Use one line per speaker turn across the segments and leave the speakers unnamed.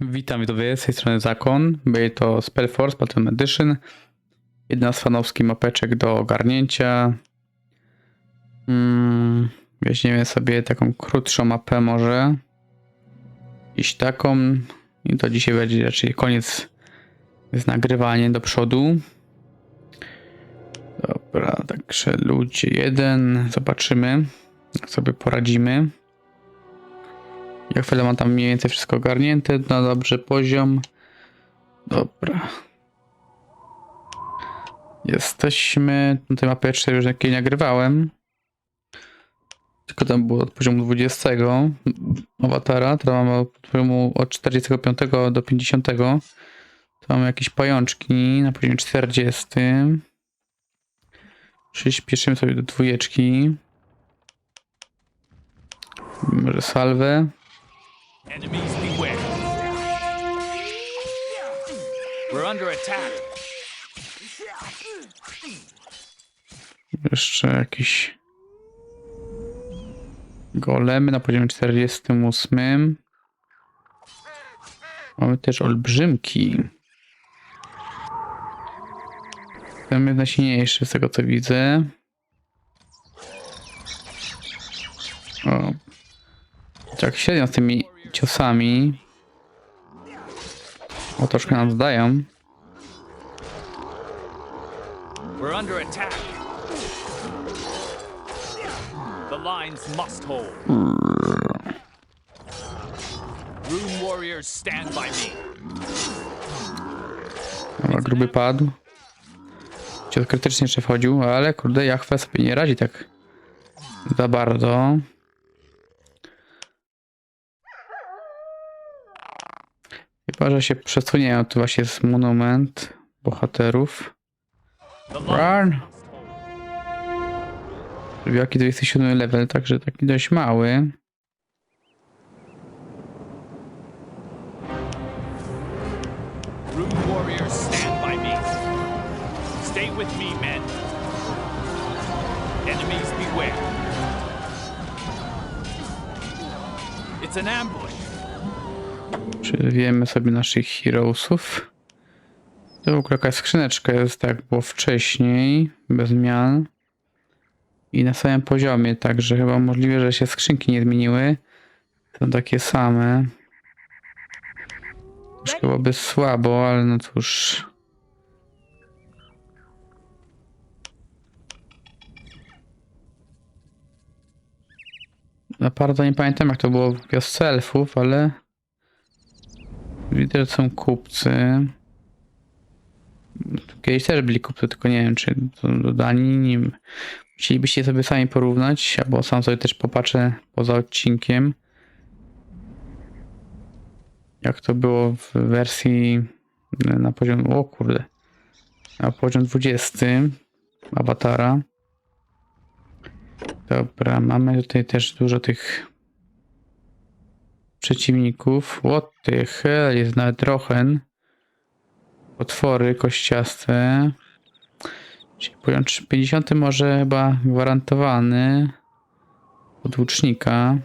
Witam widzowie, z tej strony Zakon. Będzie to Spellforce Platinum Edition. Jedna z fanowskich mapeczek do ogarnięcia. Mm, weźmiemy sobie taką krótszą mapę może. Iść taką. I to dzisiaj będzie raczej koniec z nagrywaniem do przodu. Dobra, także ludzie jeden. Zobaczymy, jak sobie poradzimy. Ja chwilę mam tam mniej więcej wszystko ogarnięte, na dobrze poziom. Dobra. Jesteśmy na tej mapie 4 już jakiej nagrywałem. Tylko tam było od poziomu 20 awatara, teraz mamy od poziomu od 45 do 50. Tu mamy jakieś pajączki na poziomie 40. Przyspieszymy sobie do dwójeczki. Może salwę.
Enemies beware. We're under attack.
Jeszcze jakieś golemy na poziomie 48. Mamy też olbrzymki. Jest najsilniejszy z tego co widzę. O. Tak średnio z tymi ciosami. O, troszkę nam zdają. Dobra, gruby padł. Cios krytycznie jeszcze wchodził, ale kurde, Jachwę sobie nie radzi tak za bardzo. Chyba, się przesunięło, to właśnie jest monument bohaterów. Run! Jaki 27 level, także taki dość mały.
It's an ambush.
Przerwiemy sobie naszych heroesów. To w ogóle jakaś skrzyneczka jest, tak było wcześniej, bez zmian. I na samym poziomie, także chyba możliwe, że się skrzynki nie zmieniły. Są takie same. Troszkę byłoby słabo, ale no cóż. Naprawdę nie pamiętam jak to było w wiosce elfów, ale Widzę, są kupcy. Kiedyś też byli kupcy, tylko nie wiem, czy dodani. Wiem. Musielibyście sobie sami porównać, albo sam sobie też popatrzę poza odcinkiem. Jak to było w wersji na poziom. O kurde. Na poziom 20 awatara. Dobra, mamy tutaj też dużo tych przeciwników. What the hell, jest nawet trochę. Potwory kościaste. Czyli poziom 50 może chyba gwarantowany. Od łucznika.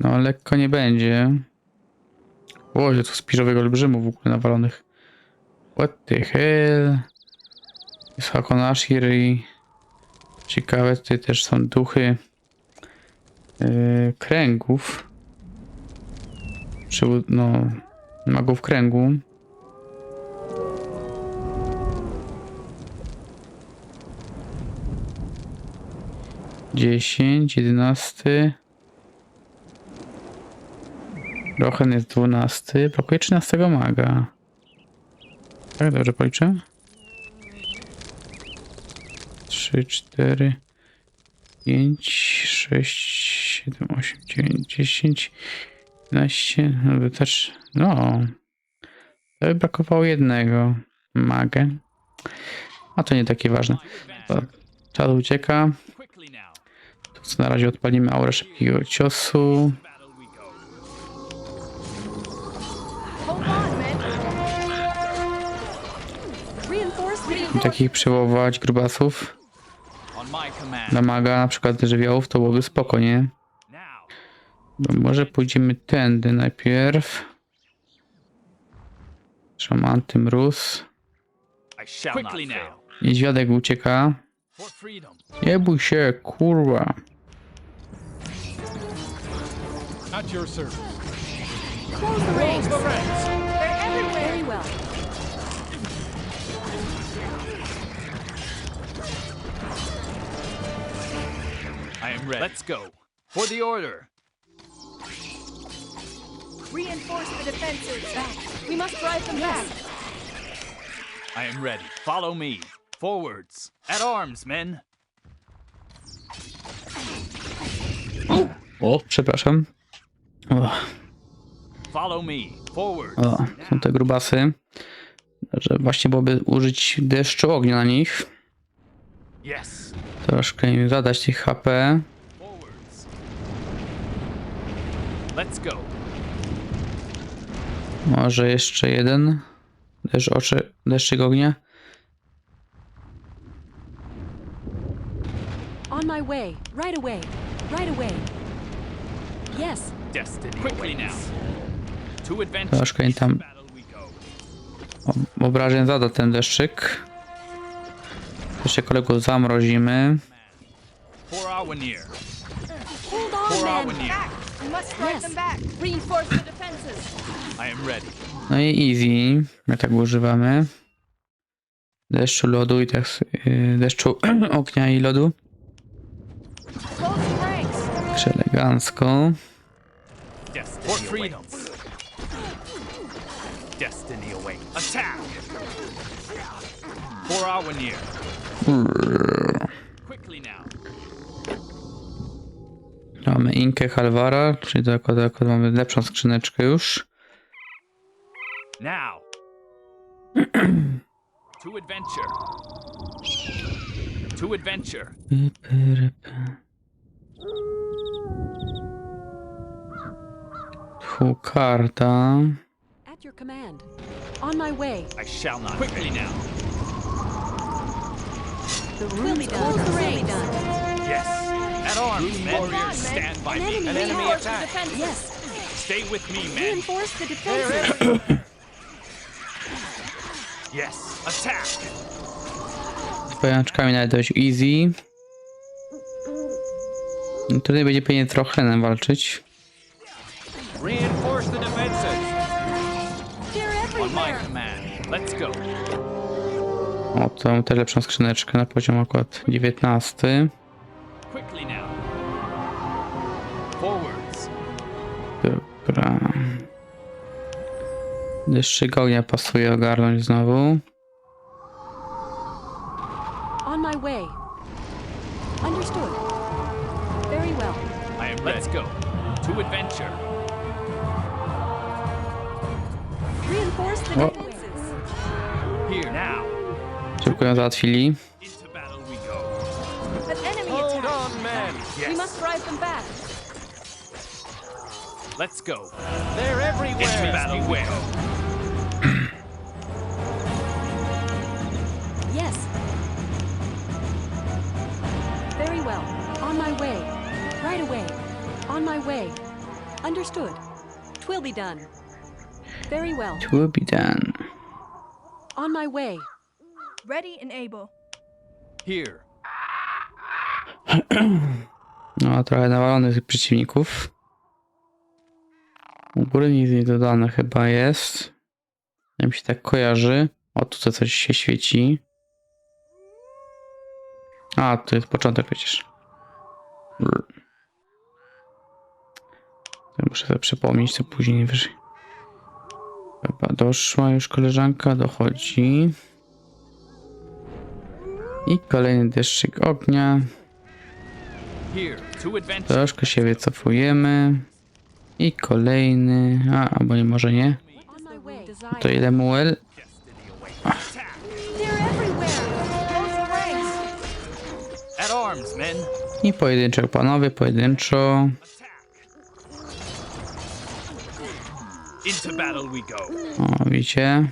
No lekko nie będzie. O, tu spiżowego olbrzymów w ogóle nawalonych. What the hell. Jest Hakonashir i ciekawe, tutaj też są duchy yy, kręgów. Czy, no, magów kręgu. Dziesięć, jedenasty. Rochen jest dwunasty. Brakuje trzynastego maga. Tak, dobrze policzę? Trzy, cztery. 5, 6, 7, 8, 9, 10, 11, no też, no, to by brakowało jednego, magę, a to nie takie ważne. To, ucieka, to co na razie odpalimy aurę szybkiego ciosu, i takich przywoływać grubasów
On my command.
dla maga, na przykład żywiołów, to byłoby spoko, nie? No może pójdziemy tędy najpierw. Szamanty mróz.
I shall Quickly not fail.
Niedźwiadek ucieka. Nie bój się, kurwa.
At your service.
Close the rings.
The ranks.
They're everywhere. Very well.
I am ready. Let's go. For the order.
Reinforce the defenses. Back. We must drive them back.
I am ready. Follow me. Forwards. At arms, men.
O, przepraszam. O,
Follow me. Forwards.
o, są te grubasy. Że właśnie byłoby użyć deszczu ognia na nich.
Yes.
Troszkę im zadać tych HP.
Forwards. Let's go.
Może jeszcze jeden. Deszcz oczy, deszczyk ognia.
On my way. Right away. Right away. Yes.
Destiny. Quickly now. To adventure.
Troszkę im tam obrażeń zada ten deszczyk. Jeszcze kolegów zamrozimy.
Hold on, men. Must drive them back. Reinforce the defenses.
I am ready.
No i easy. My tak używamy. Deszczu, lodu i tak. Yy, deszczu ognia i lodu. Także elegancko.
Destiny For freedom. Destiny awaits. Attack. For Awenir. Quickly now.
Mamy Inkę Halvara, czyli tak, tak, mamy lepszą skrzyneczkę już.
Now. to adventure. To adventure.
Tu karta.
At your command. On my way.
I shall not. Quickly now.
The will be done. Close the ranks.
Yes. At arms, men.
Hold on, men.
Stand by
An
me.
enemy.
An enemy attack.
Yes.
Stay with me, men.
Reinforce the defenses.
Yes. Attack.
Z pajączkami nawet dość easy. No Tutaj będzie pewnie trochę nam walczyć.
Reinforce the defenses.
They're
On my
everywhere.
command. Let's go.
O, to mam też lepszą skrzyneczkę na poziom akurat 19.
Quickly now. Forwards.
Dobra. Deszczyk ognia pasuje ogarnąć znowu.
On my way. Understood. Very well.
I am. Let's go. To adventure.
Reinforce the defenses.
Here. Now.
Szybko ją załatwili.
An enemy attack.
men.
We must drive them back.
Let's go. They're everywhere. Into battle we go.
Yes. Very well. On my way. Right away. On my way. Understood. Twill be done. Very well.
It will be done.
On my way.
Ready and able.
Here.
No, trochę nawalonych przeciwników. U góry nic nie dodane chyba jest. Jak mi się tak kojarzy. O, tutaj coś się świeci. A, to jest początek przecież. Muszę sobie przypomnieć, co później wyżej. Chyba doszła już koleżanka, dochodzi. I kolejny deszczyk ognia. Troszkę się wycofujemy. I kolejny. A, albo nie, może nie. To ile muel? I pojedynczo, panowie, pojedynczo. O, widzicie?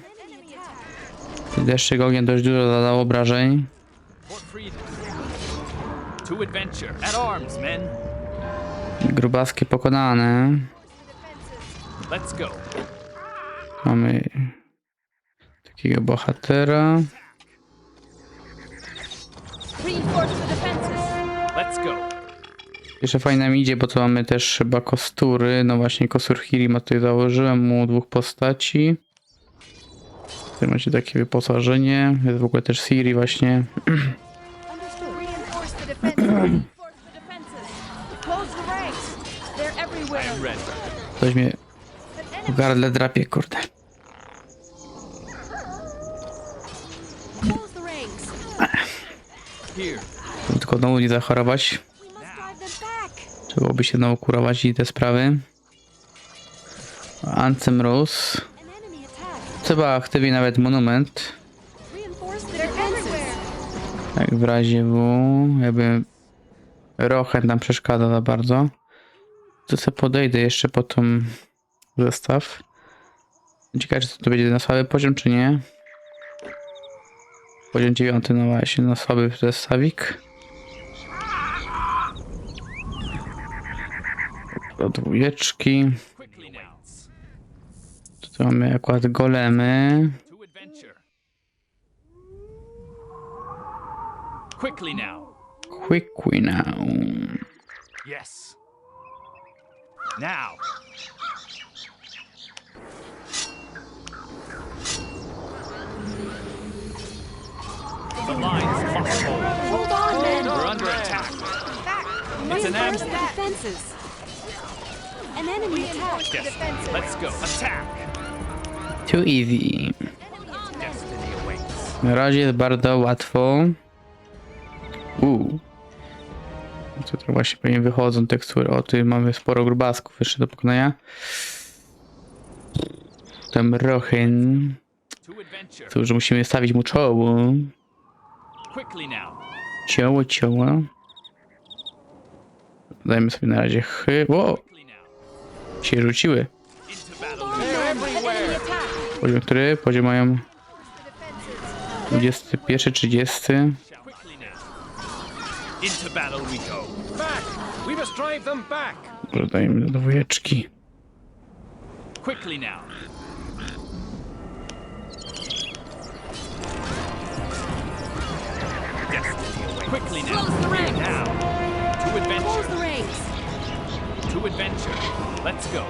Deszczyk ognia dość dużo zadał obrażeń. Grubaskie pokonane.
Let's go.
Mamy takiego bohatera.
Let's go.
Jeszcze fajnie nam idzie, bo to mamy też chyba kostury. No właśnie, kostur Hirima tutaj założyłem mu dwóch postaci. Tutaj macie takie wyposażenie. Jest w ogóle też Siri właśnie. Ktoś mnie
Enemy
gardle drapie, kurde. Żeby Tylko znowu nie zachorować. Trzeba byłoby się znowu kurować i te sprawy. Anthem Rose. Trzeba aktywnie nawet monument. Tak w razie W. Jakby Rochen nam przeszkadza za bardzo. To sobie podejdę jeszcze po tą zestaw. Ciekawe, czy to będzie na słaby poziom, czy nie. Poziom dziewiąty, no właśnie, na słaby zestawik. Do dwójeczki. Tutaj mamy akurat golemy.
Quickly now.
Quickly now.
Yes. Now. The lines must hold.
On, men.
We're under attack.
Back.
It's an ambush.
defenses. An enemy attack.
Yes.
defenses.
Let's go. Attack.
Too easy. Na razie jest bardzo łatwo. Uuu. Co to właśnie pewnie wychodzą tekstury. O, tu mamy sporo grubasków jeszcze do pokonania. Tam. Tu już musimy stawić mu czoło.
Quickly now.
Cioło, cioło. Dajmy sobie na razie chy. O!
Quickly now.
Się rzuciły. Poziom który? Poziom mają
The defenses.
21, 30.
Quickly now. Into battle we go.
Back! We must drive them back!
Może dajmy do dwójeczki.
Quickly now. To adventure. Let's go.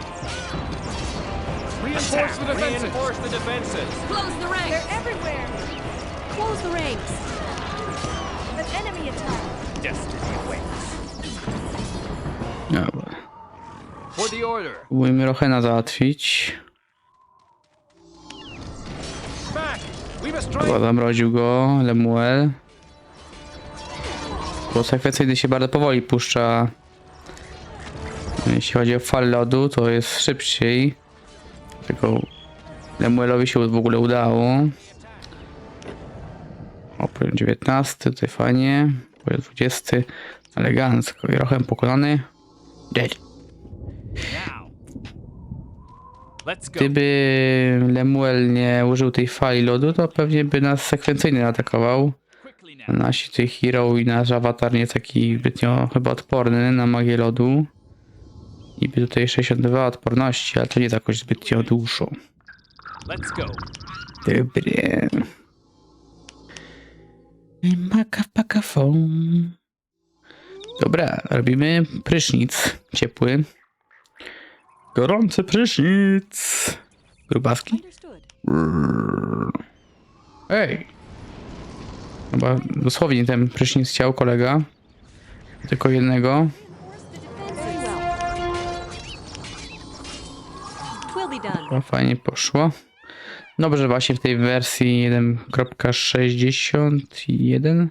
Reinforce the defenses!
Reinforce the defenses.
Close the ranks.
They're everywhere.
Close the ranks.
An enemy attack.
Destiny awaits.
Dobra.
For the order.
Próbujmy Rochena załatwić.
Back! We must drive
Chyba zamroził go Lemuel. Bo sekwencyjny się bardzo powoli puszcza. Jeśli chodzi o falę lodu, to jest szybciej. Tylko Lemuelowi się w ogóle udało. O, poziom 19, tutaj fajnie. Poziom 20, elegancko. I Rochem pokonany. Dead. Gdyby Lemuel nie użył tej fali lodu, to pewnie by nas sekwencyjnie atakował. Nasi tutaj hero i nasz awatar nie jest taki zbytnio chyba odporny na magię lodu. I by tutaj 62 odporności, ale to nie jakoś zbytnio dużo.
Let's go.
Dobre. Maka paka fon. Dobra, robimy prysznic ciepły. Gorący prysznic. Grubaski? Ej! Chyba dosłownie ten prysznic chciał kolega. Tylko jednego. To fajnie poszło. Dobrze, właśnie w tej wersji 1.61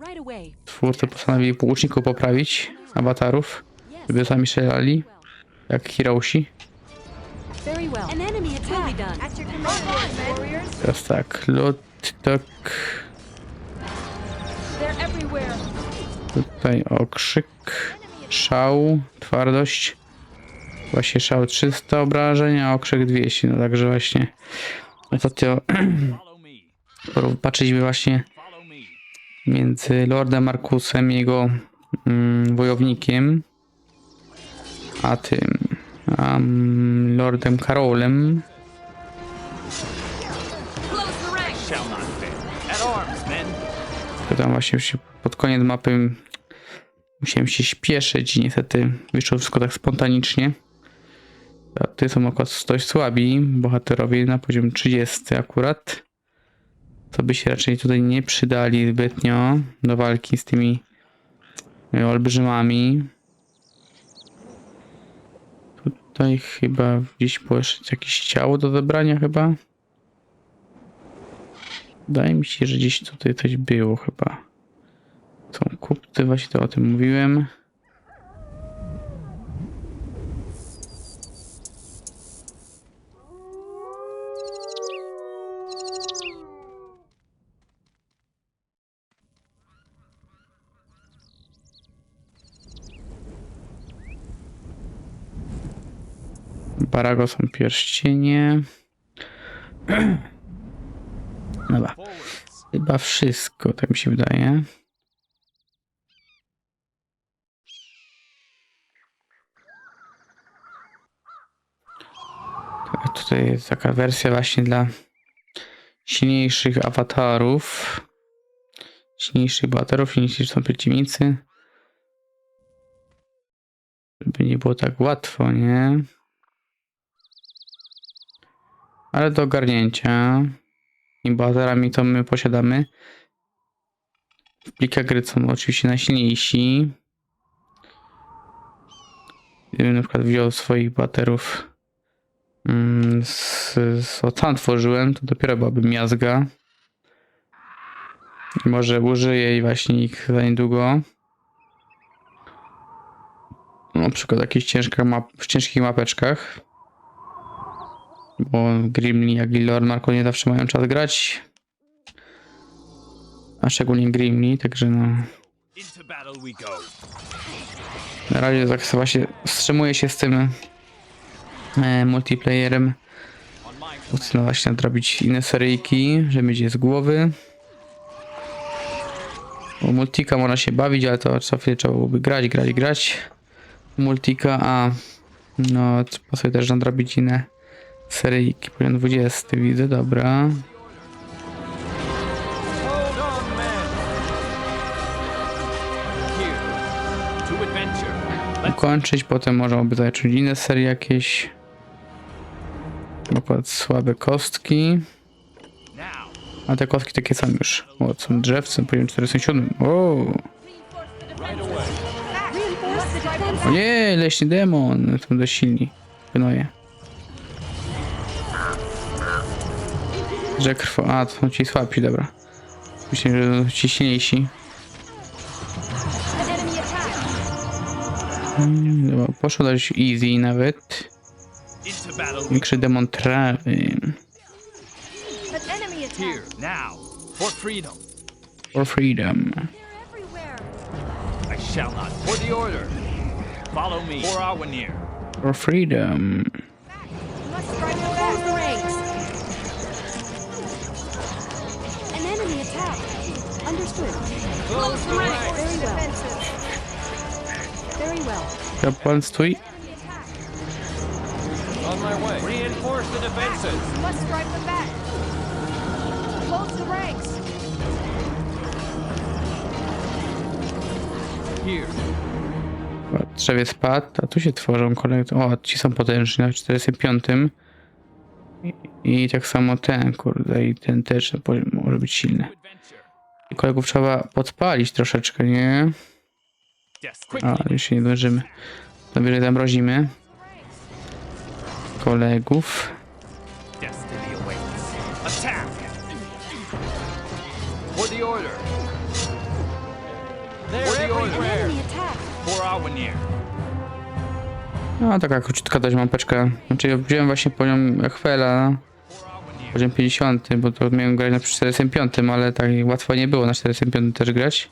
Right away.
twórcy postanowili po łuczniku poprawić awatarów, żeby sami strzelali, jak Hiroshi. Teraz tak, lot, tak, tutaj okrzyk, szał, twardość. Właśnie szał 300 obrażeń, a okrzyk 200, no także właśnie ostatnio patrzyliśmy właśnie między Lordem Markusem i jego mm, wojownikiem. a tym, mm, Lordem Karolem. To tam właśnie się pod koniec mapy musiałem się śpieszyć i niestety wyszło wszystko tak spontanicznie. Ty są akurat dość słabi bohaterowie na poziom 30 akurat. To by się raczej tutaj nie przydali zbytnio do walki z tymi e, olbrzymami. Tutaj chyba gdzieś było jeszcze jakieś ciało do zebrania chyba. Wydaje mi się, że gdzieś tutaj coś było chyba. Są kupcy, właśnie to o tym mówiłem. Barago są pierścienie. Dobra. Chyba wszystko, tak mi się wydaje. Tutaj jest taka wersja właśnie dla silniejszych awatarów. Silniejszych bohaterów, silniejsi są przeciwnicy. Żeby nie było tak łatwo, nie? Ale do ogarnięcia. I bohaterami to my posiadamy. W plikach gry są oczywiście najsilniejsi. Gdybym na przykład wziął swoich bohaterów mm, z, z tworzyłem, to dopiero byłaby miazga. I Może użyję jej właśnie ich za niedługo. Na przykład jakichś ciężkich, map, ciężkich mapeczkach. Bo Grimli, jak i Lord Marco nie zawsze mają czas grać. A szczególnie Grimli, także no. Na razie tak właśnie wstrzymuję się z tym e, multiplayerem. Chcę właśnie nadrobić inne seryjki, żeby mieć je z głowy. Bo multika można się bawić, ale to co chwilę trzeba byłoby grać, grać, grać. Multika, a no sobie też nadrobić inne seryjki. Poziom 20 widzę, dobra. Ukończyć, potem można by zacząć inne serie jakieś. Przykład słabe kostki. A te kostki takie są już. O, są drzewce, poziom 47. O,
Reinforce the defenses.
o nie, leśny demon. Są dość silni. Gnoje. Że krwo... A, to są ci słabsi, dobra. Myślę, że ci silniejsi. Mm, Dobra, poszło dość easy nawet. Większy demon trawy.
For freedom.
For freedom.
Understood.
Close the ranks.
Very well. Very well.
Kapłan stój.
On my way. Reinforce the defenses.
Must strike them back. Close the ranks.
Here.
O, Drzewie spadł, a tu się tworzą kolejne. O, ci są potężni na 45. I, I tak samo ten, kurde, i ten też może być silny. Kolegów trzeba podpalić troszeczkę, nie? A, już się nie dążymy. Kolegów.
Enemy attack.
For Awanir.
No, taka króciutka dość mapeczka. Znaczy, ja wziąłem właśnie poziom Chwela,
For Awanir.
Poziom 50, bo to miałem grać na 45, ale tak łatwo nie było na 45 też grać.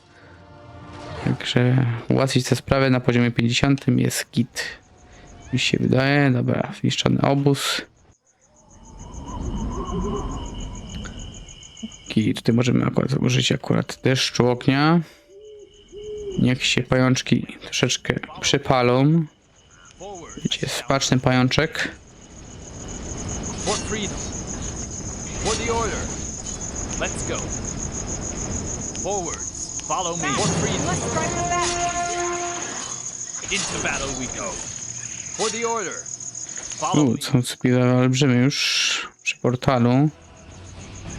Także ułatwić tę sprawę na poziomie 50 jest git. Mi się wydaje. Dobra, zniszczony obóz. I tutaj możemy akurat użyć akurat deszczu ognia. Niech się pajączki troszeczkę przypalą. Wiecie, spaczny pajączek.
For the order. Let's go. Forwards. Follow me. For freedom.
Let's strike them back.
Into battle we go. For the order. Follow
U,
me.
są sobie olbrzymy już przy portalu.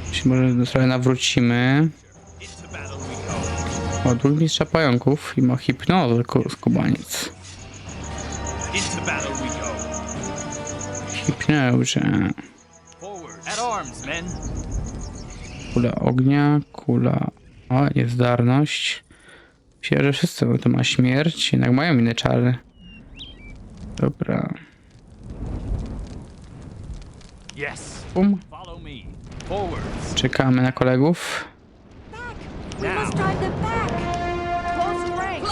Jeśli może trochę nawrócimy. Odul mistrza pająków i ma hipnozę ku- skubaniec.
Into battle
Kula ognia, kula... O, niezdarność. Myślę, że wszyscy bo to ma śmierć, jednak mają inne czary. Dobra.
Yes.
Bum.
Follow me. Forwards.
Czekamy na kolegów.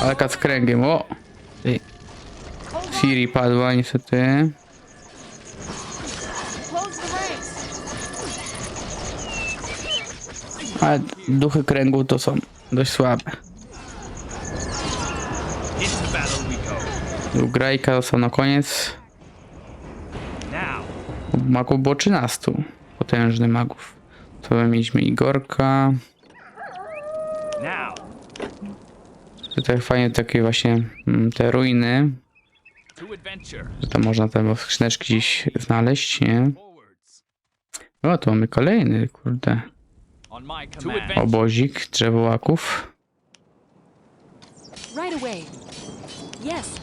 Walka z kręgiem, o! Siri padła niestety. Ale duchy kręgu to są dość słabe. Grajka został na koniec. Magów było 13. Potężnych magów. To mieliśmy Igorka. Tutaj fajnie takie właśnie mm, te ruiny.
To.
Że tam można te skrzyneczki gdzieś znaleźć, nie? O, tu mamy kolejny, kurde. Obozik drzewołaków.
Right away. Yes.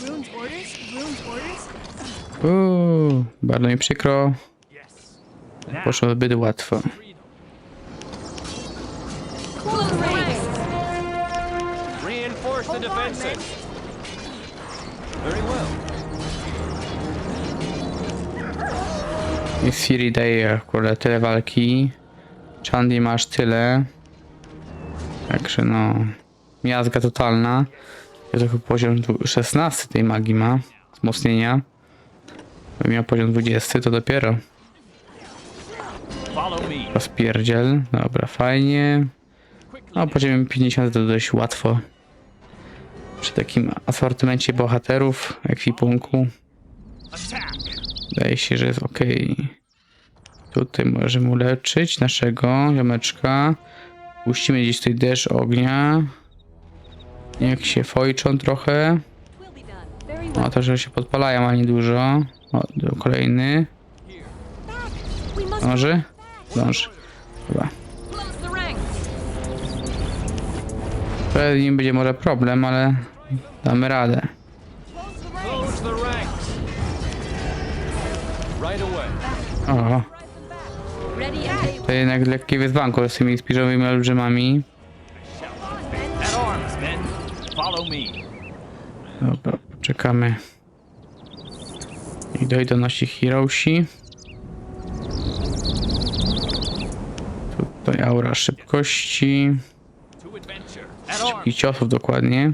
Rune's orders. Rune's orders.
Uuu, bardzo mi przykro. Poszło zbyt łatwo.
Reinforce the defenses. Very well.
Siri daje kurde tyle walki. Chandy masz tyle. Także no. Miazga totalna. Ja to chyba poziom dwu- 16 tej magii ma. Wzmocnienia. Jakby miał poziom 20 to dopiero. Rozpierdziel. Dobra, fajnie. No poziom 50 to dość łatwo. Przy takim asortymencie bohaterów, ekwipunku.
Attack.
Wydaje się, że jest ok. Tutaj możemy uleczyć naszego ziomeczka. Puścimy gdzieś tutaj deszcz ognia. Niech się fojczą trochę.
Very
No to, że się podpalają, ale niedużo. O, tu kolejny. Dąży? Dąży. Chyba. Pewnie będzie może problem, ale damy radę.
Right away.
O,
ready and able.
to jednak lekkie wyzwanko z tymi spiżowymi olbrzymami. Dobra, poczekamy. I dojdą nasi heroesi. Tutaj aura szybkości. I ciosów dokładnie.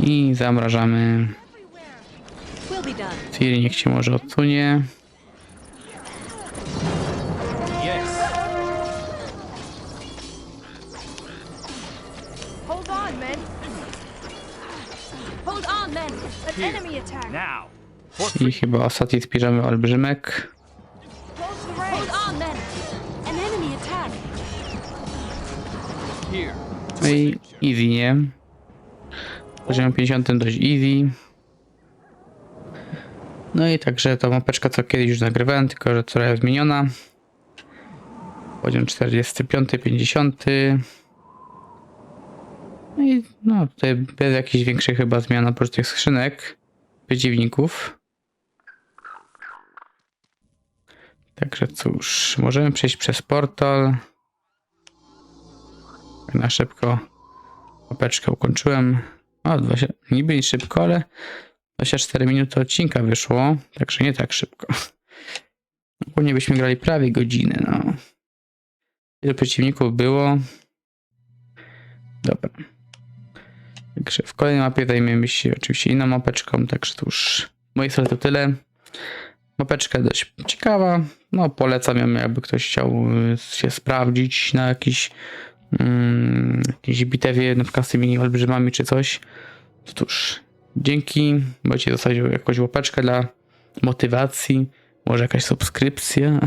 I zamrażamy.
Here.
enemy attack.
Now. For
I chyba ostatni spiżamy olbrzymek. No i easy, nie? Poziom 50 dość easy. No i także ta mapeczka co kiedyś już nagrywałem, tylko że trochę zmieniona. Poziom 45, 50. No i no tutaj bez jakichś większych chyba zmian oprócz tych skrzynek, przeciwników. Także cóż, możemy przejść przez portal. Tak na szybko mapeczkę ukończyłem. O, 20, niby nie szybko, ale 24 minuty odcinka wyszło, także nie tak szybko. Ogólnie byśmy grali prawie godzinę, no. Ilu przeciwników było? Dobra. Także w kolejnej mapie zajmiemy się oczywiście inną mapeczką, także to już z mojej strony to tyle. Mapeczka dość ciekawa, no polecam ją jakby ktoś chciał y, się sprawdzić na jakiś mm, jakiejś bitewie na przykład z tymi olbrzymami czy coś, to cóż, dzięki, możecie zostawić jakąś łapeczkę dla motywacji, może jakaś subskrypcja.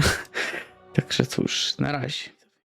Także cóż, na razie.